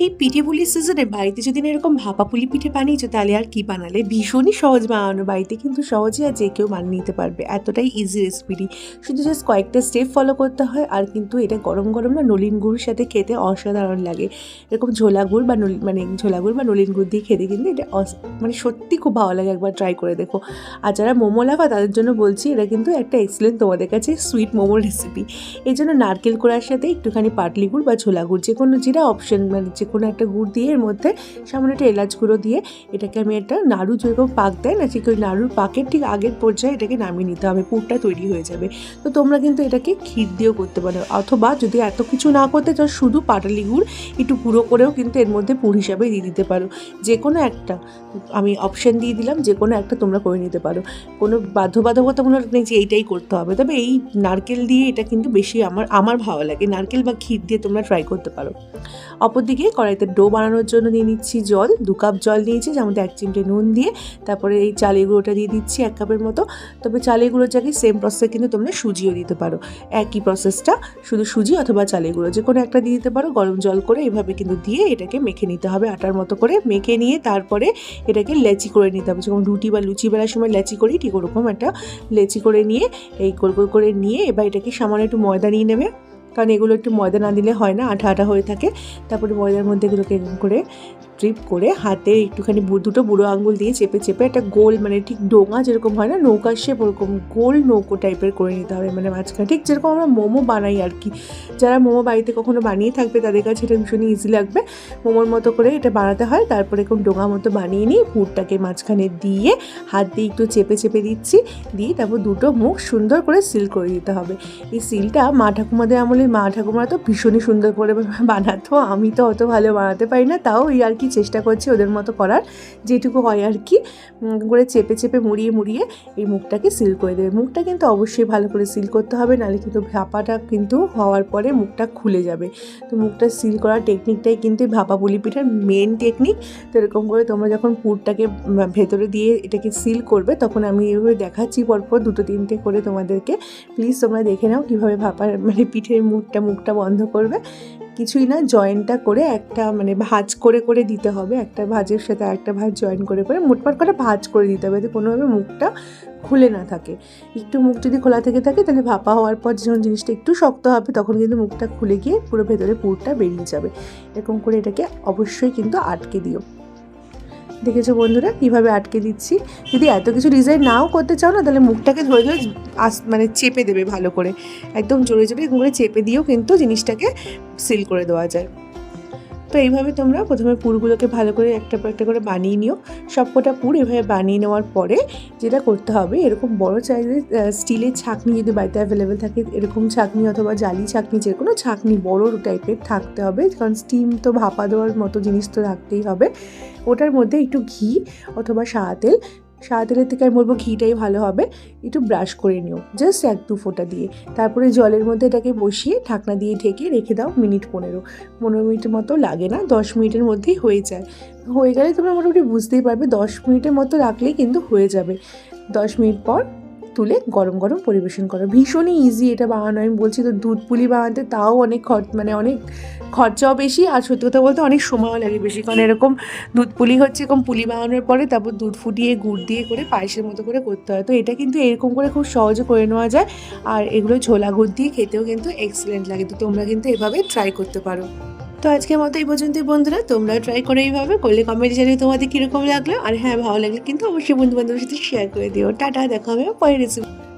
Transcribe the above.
এই পিঠে পুলির সিজনে বাড়িতে যদি এরকম ভাপা পুলি পিঠে বানিয়েছো, তাহলে আর কি বানালে? ভীষণই সহজ বানানো বাড়িতে কিন্তু সহজে আর যে কেউ বানিয়ে নিতে পারবে। এতটাই ইজি রেসিপিটি শুধু জাস্ট কয়েকটা স্টেপ ফলো করতে হয়, আর কিন্তু এটা গরম গরম না নলিন গুড়ের সাথে খেতে অসাধারণ লাগে। এরকম ঝোলা গুড় বা মানে ঝোলা গুড় বা নলিন গুড় দিয়ে খেতে কিন্তু এটা মানে সত্যি খুব ভালো লাগে একবার ট্রাই করে দেখো। আর যারা মোমো লাগা তাদের জন্য বলছি, এটা কিন্তু একটা এক্সেলেন্ট তোমাদের কাছে সুইট মোমোর রেসিপি এই জন্য নারকেল কোড়ার সাথে একটুখানি পাটলি গুড় বা ছোলা গুড় যে কোনো যেটা অপশন মানে যে কোনো একটা গুড় দিয়ে এর মধ্যে সামান্য একটা এলাচ গুঁড়ো দিয়ে এটাকে আমি একটা নাড়ু যেরকম পাক দেয় না ঠিক ওই নাড়ুর পাকের ঠিক আগের পর্যায়ে এটাকে নামিয়ে নিতে হবে, পুরটা তৈরি হয়ে যাবে। তো তোমরা কিন্তু এটাকে ক্ষীর দিয়েও করতে পারো। অথবা যদি এত কিছু না করতে চাও, শুধু পাটালি গুড় একটু গুঁড়ো করেও কিন্তু এর মধ্যে পুর হিসাবে দিয়ে দিতে পারো। যে কোনো একটা, আমি অপশান দিয়ে দিলাম, যে কোনো একটা তোমরা করে নিতে পারো। কোনো বাধ্যবাধকতামূলক নেই যে এইটাই করতে হবে। তবে এই নারকেল দিয়ে এটা কিন্তু বেশি আমার আমার ভালো লাগে। নারকেল বা ক্ষীর দিয়ে তোমরা ট্রাই করতে পারো। অপরদিকে কড়াইতে ডো বানানোর জন্য নিয়ে নিচ্ছি জল, দু কাপ জল নিয়েছি মধ্যে এক চিমটে নুন দিয়ে তারপরে এই চালের গুঁড়োটা দিয়ে দিচ্ছি এক কাপের মতো। তবে চালের গুঁড়োর জায়গায় সেম প্রসেসে কিন্তু তোমরা সুজিও দিতে পারো। একই প্রসেসটা শুধু সুজি অথবা চালের গুঁড়ো যে কোনো একটা দিয়ে দিতে পারো। গরম জল করে এভাবে কিন্তু দিয়ে এটাকে মেখে নিতে হবে আটার মতো করে। মেখে নিয়ে তারপরে এটাকে লেচি করে নিতে হবে। যেমন রুটি বা লুচি বেলার সময় লেচি করি, ঠিক ওরকম একটা লেচি করে নিয়ে, এই গোল গোল করে নিয়ে এবার এটাকে সামান্য একটু ময়দা নিয়ে নেবে। কারণ এগুলো একটু ময়দা না দিলে হয় না, আঠা আঠা হয়ে থাকে। তারপরে ময়দার মধ্যে এগুলোকে এরকম করে ট্রিপ করে হাতে একটুখানি দুটো বুড়ো আঙ্গুল দিয়ে চেপে চেপে একটা গোল মানে ঠিক ডোঙা যেরকম হয় না, নৌকা শেপ ওরকম গোল নৌকো টাইপের করে নিতে হবে। মানে মাঝখানে ঠিক যেরকম আমরা মোমো বানাই আর কি। যারা মোমো বাড়িতে কখনো বানিয়ে থাকবে তাদের কাছে এটা ভীষণই ইজি লাগবে। মোমোর মতো করে এটা বানাতে হয়, তারপরে এরকম ডোঙা মতো বানিয়ে নিয়ে পুরটাকে মাঝখানে দিয়ে হাত দিয়ে একটু চেপে চেপে দিচ্ছি। দিয়ে তারপর দুটো মুখ সুন্দর করে সিল করে দিতে হবে। এই সিলটা মা ঠাকুমাদের আমলে মা ঠাকুমারা তো ভীষণই সুন্দর করে বানাতো, আমি তো অত ভালো বানাতে পারি না, তাও এই আর কি চেষ্টা করছি ওদের মতো করার। যেটুকু হয় আর কি করে চেপে চেপে মুড়িয়ে মুড়িয়ে এই মুখটাকে সিল করে দেবে। মুখটা কিন্তু অবশ্যই ভালো করে সিল করতে হবে, নাহলে কিন্তু ভাপাটা কিন্তু হওয়ার পরে মুখটা খুলে যাবে। তো মুখটা সিল করার টেকনিকটাই কিন্তু ভাপা পুলি পিঠার মেন টেকনিক তো এরকম করে তোমরা যখন পুরটাকে ভেতরে দিয়ে এটাকে সিল করবে, তখন আমি এভাবে দেখাচ্ছি পরপর দুটো তিনটে করে তোমাদেরকে। প্লিজ তোমরা দেখে নাও কীভাবে ভাপার মানে পিঠের মুখটা মুখটা বন্ধ করবে। কিছুই না জয়েন্টটা করে একটা মানে ভাজ করে করে দিতে হবে। একটা ভাজের সাথে একটা ভাজ জয়েন করে করে মোটমাট করে ভাজ করে দিতে হবে যাতে কোনোভাবে মুখটা খুলে না থাকে। একটু মুখ যদি খোলা থেকে থাকে, তাহলে ভাপা হওয়ার পর যখন জিনিসটা একটু শক্ত হবে, তখন কিন্তু মুখটা খুলে গিয়ে পুরো ভেতরে পুরটা বেরিয়ে যাবে। এরকম করে এটাকে অবশ্যই কিন্তু আটকে দিও। দেখেছ বন্ধুরা? কীভাবে আটকে দিচ্ছি? যদি এত কিছু ডিজাইন নাও করতে চাও না, তাহলে মুখটাকে ধরে ধরে আস মানে চেপে দেবে ভালো করে। একদম জোরে জোরে এরকম করে চেপে দিয়েও কিন্তু জিনিসটাকে সিল করে দেওয়া যায়। তো এইভাবে তোমরা প্রথমে পুরগুলোকে ভালো করে একটা পর একটা করে বানিয়ে নিও। সবকটা পুর এভাবে বানিয়ে নেওয়ার পরে যেটা করতে হবে, এরকম বড় চাইলে স্টিলের ছাঁকনি যদি বাড়িতে অ্যাভেলেবেল থাকে, এরকম ছাঁকনি অথবা জালি ছাঁকনি যে কোনো ছাঁকনি বড় টাইপের থাকতে হবে, কারণ স্টিম তো ভাপা দেওয়ার মতো জিনিস তো রাখতেই হবে। ওটার মধ্যে একটু ঘি অথবা সাদা তেল সাদা থেকে আমি বলব ঘিটাই ভালো হবে। একটু ব্রাশ করে নিও। জাস্ট এক দু ফোঁটা দিয়ে। তারপরে জলের মধ্যে এটাকে বসিয়ে ঢাকনা দিয়ে ঢেকে রেখে দাও মিনিট পনেরো। পনেরো মিনিটের মতো লাগে না, দশ মিনিটের মধ্যেই হয়ে যায়। হয়ে গেলে তোমরা মোটামুটি বুঝতেই পারবে, দশ মিনিটের মতো রাখলেই কিন্তু হয়ে যাবে। দশ মিনিট পর তুলে গরম গরম পরিবেশন করো। ভীষণই ইজি এটা বানানো। আমি বলছি তো দুধ পুলি বানাতে তাও অনেক খরচ মানে অনেক খরচাও বেশি। আর সত্যি কথা বলতে অনেক সময়ও লাগে বেশি। কারণ এরকম দুধ পুলি হচ্ছে এরকম পুলি বানানোর পরে তারপর দুধ ফুটিয়ে, গুড় দিয়ে করে পায়েসের মতো করে করতে হয়। তো এটা কিন্তু এরকম করে খুব সহজে করে নেওয়া যায়। আর এগুলো ছোলা গুড় দিয়ে খেতেও কিন্তু এক্সেলেন্ট লাগে। তো তোমরা কিন্তু এভাবে ট্রাই করতে পারো। তো আজকের মতো এই পর্যন্তই বন্ধুরা তোমরা ট্রাই করে এইভাবে করলে কমেন্ট জানিয়ে তোমাদের কীরকম লাগল। আর হ্যাঁ ভালো লাগলে কিন্তু অবশ্যই বন্ধু বান্ধবের সাথে শেয়ার করে দিও। টাটা, দেখা হবে পরে রেসিপি